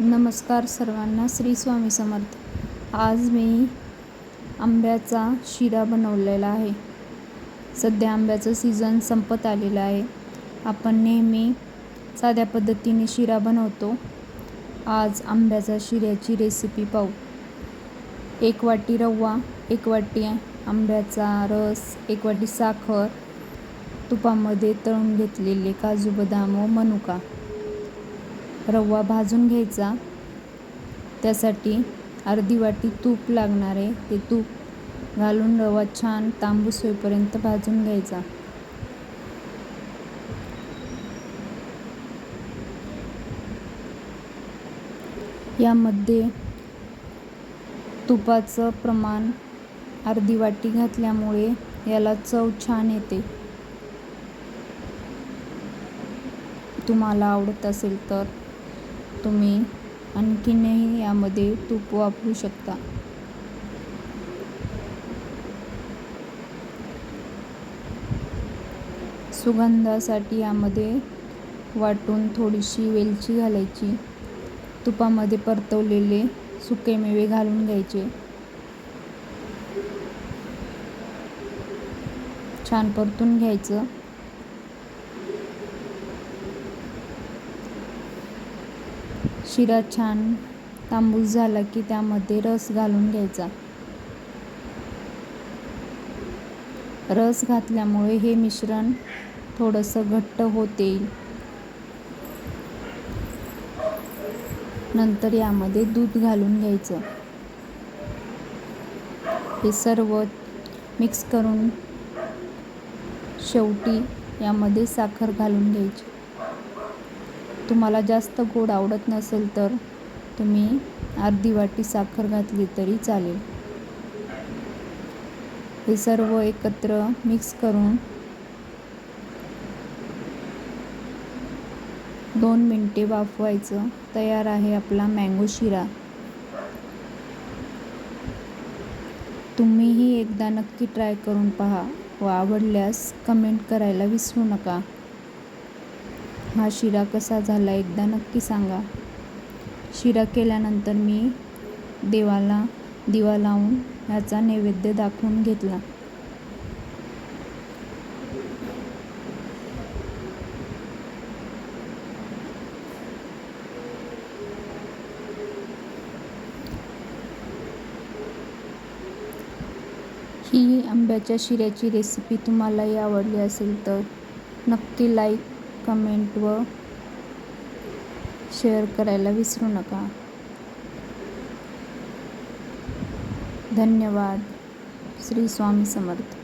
नमस्कार सर्वांना श्री स्वामी समर्थ. आज मी आंब्याचा शिरा बनवलेला आहे. सध्या आंब्याचं सीझन संपत आलेलं आहे. आपण नेहमी साध्या पद्धतीने शिरा बनवतो. आज आंब्याचा शिऱ्याची रेसिपी पाहू. एक वाटी रवा एक वाटी आंब्याचा रस एक वाटी साखर तुपामध्ये तळून घेतलेले काजू बदाम व मनुका. रवा भाजून घ्यायचा. त्यासाठी अर्धी वाटी तूप लागणार आहे. ते तूप घालून रवा छान तांबूस होईपर्यंत भाजून घ्यायचा. यामध्ये तुपाचं प्रमाण अर्धी वाटी घातल्यामुळे याला चव छान येते. तुम्हाला आवडत असेल तर तुम्ही आणखीनही यामध्ये तूप वापरू शकता. सुगंधासाठी यामध्ये वाटून थोडीशी वेलची घालायची. तुपामध्ये परतवलेले सुके मेवे घालून घ्यायचे. छान परतून घ्यायचं. शिरा छान तांबूस झाला की त्यामध्ये रस घालून घ्यायचा. रस घातल्यामुळे हे मिश्रण थोडंसं घट्ट होत येईल. नंतर यामध्ये दूध घालून घ्यायचं. हे सर्व मिक्स करून शेवटी यामध्ये साखर घालून घ्यायची. तुम्हाला जास्त गोड आवडत नसेल तर तुम्ही अर्धी वाटी साखर घातली तरी चालेल. हे सर्व एकत्र मिक्स करून दोन मिनटे वाफवायचं. तयार आहे आपला मँगो शिरा. तुम्हीही एकदा नक्की ट्राय करून पहा व आवडल्यास कमेंट करायला विसरू नका. हा शिरा कसा झाला एकदा नक्की सांगा. शिरा केल्यानंतर मी देवाला दिवा लावून ह्याचा नैवेद्य दाखवून घेतला. ही आंब्याच्या शिऱ्याची रेसिपी तुम्हालाही आवडली असेल तर नक्की लाईक कमेंट व शेअर करायला विसरू नका. धन्यवाद. श्री स्वामी समर्थ.